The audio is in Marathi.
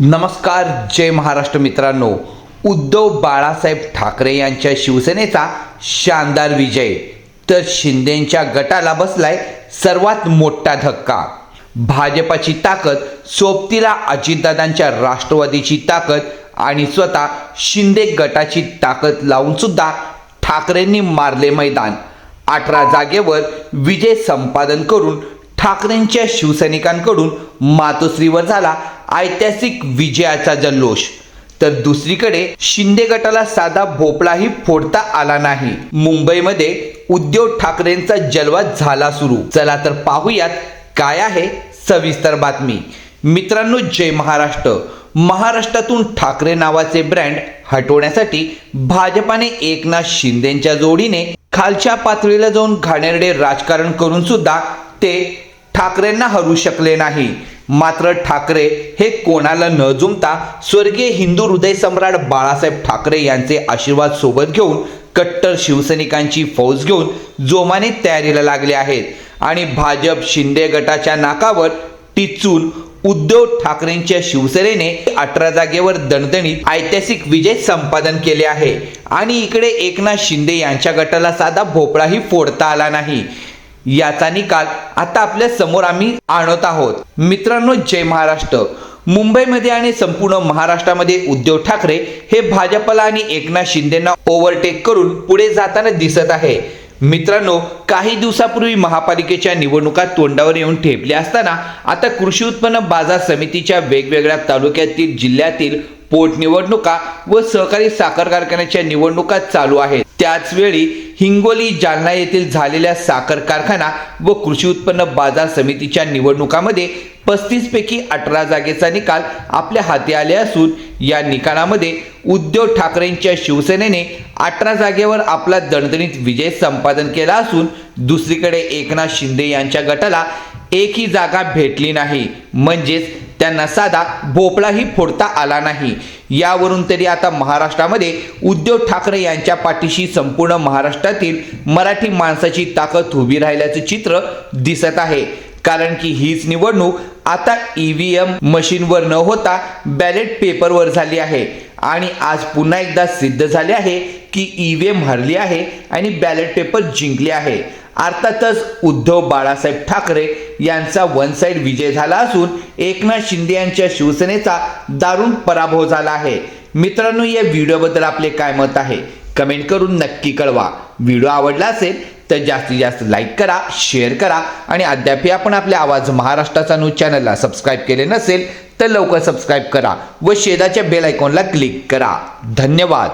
नमस्कार जय महाराष्ट्र मित्रांनो. उद्धव बाळासाहेब ठाकरे यांच्या शिवसेनेचा शानदार विजय. तर शिंदेच्या गटाला बसलाय सर्वात मोठा धक्का. भाजपाची ताकद सोबतीला अजितदादांच्या राष्ट्रवादीची ताकद आणि स्वतः शिंदे गटाची ताकद लावून सुद्धा ठाकरेंनी मारले मैदान. अठरा जागेवर विजय संपादन करून ठाकरेंच्या शिवसैनिकांकडून मातोश्रीवर झाला ऐतिहासिक विजयाचा जल्लोष. तर दुसरीकडे शिंदे गटाला साधा भोपळाही फोडता आला नाही. मुंबईमध्ये उद्धव ठाकरेंचा जलवा झाला सुरू. चला तर पाहूयात काय आहे सविस्तर बातमी. मित्रांनो जय महाराष्ट्र. महाराष्ट्रातून ठाकरे नावाचे ब्रँड हटवण्यासाठी भाजपाने एकनाथ शिंदेच्या जोडीने खालच्या पातळीला जाऊन घाणेरडे राजकारण करून सुद्धा ते ठाकरेंना हरू शकले नाही. मात्र ठाकरे हे कोणाला न जुमता स्वर्गीय हिंदू हृदय सम्राट बाळासाहेब ठाकरे यांचे आशीर्वाद सोबत घेऊन कट्टर शिवसैनिकांची फौज घेऊन जोमाने तयारीला लागले आहेत. आणि भाजप शिंदे गटाच्या नाकावर टिचून उद्धव ठाकरेंच्या शिवसेनेने अठरा जागेवर दणदणीत ऐतिहासिक विजय संपादन केले आहे. आणि इकडे एकनाथ शिंदे यांच्या गटाला साधा भोपळाही फोडता आला नाही. याचा निकाल आता आपल्यासमोर आम्ही आणत आहोत. मित्रांनो जय महाराष्ट्र. मुंबईमध्ये आणि संपूर्ण महाराष्ट्रामध्ये उद्धव ठाकरे हे भाजपला आणि एकनाथ शिंदेना ओव्हरटेक करून पुढे जाताना दिसत आहे. मित्रांनो काही दिवसापूर्वी महापालिकेच्या निवडणुका तोंडावर येऊन ठेपल्या असताना आता कृषी उत्पन्न बाजार समितीच्या वेगवेगळ्या तालुक्यातील जिल्ह्यातील पोटनिवडणुका व सहकारी साखर कारखान्याच्या निवडणुका चालू आहेत. त्याचवेळी हिंगोली जालना येथील झालेल्या साखर कारखाना व कृषी उत्पन्न बाजार समितीच्या निवडणुकामध्ये पस्तीस पैकी अठरा जागेचा निकाल आपल्या हाती आले असून या निकालामध्ये उद्धव ठाकरेंच्या शिवसेनेने अठरा जागेवर आपला दणदणीत विजय संपादन केला असून दुसरीकडे एकनाथ शिंदे यांच्या गटाला एकही जागा भेटली नाही. म्हणजेच त्यांना साधा भोपळाही फोडता आला नाही. यावरून तरी आता महाराष्ट्रामध्ये उद्धव ठाकरे यांच्या पाठीशी संपूर्ण महाराष्ट्रातील मराठी माणसाची ताकद उभी राहिल्याचं चित्र दिसत आहे. कारण की हीच निवडणूक आता ई व्ही एम मशीनवर न होता बॅलेट पेपरवर झाली आहे. आणि आज पुन्हा एकदा सिद्ध झाले आहे की ई व्ही एम हरली आहे आणि बॅलेट पेपर जिंकले आहे. अर्थातच उद्धव बाळासाहेब ठाकरे यांचा वन साईड विजय झाला असून एकनाथ शिंदे यांच्या शिवसेनेचा दारुण पराभव झाला आहे. मित्रांनो या व्हिडिओबद्दल आपले काय मत आहे? कमेंट करून नक्की कळवा. व्हिडिओ आवडला असेल तर जास्तीत जास्त लाईक करा शेअर करा आणि अद्यापही आपण आपल्या आवाज महाराष्ट्राचा न्यूज चॅनलला सबस्क्राईब केले नसेल तर लवकर सबस्क्राईब करा व शेजाच्या बेल आयकॉनला क्लिक करा. धन्यवाद.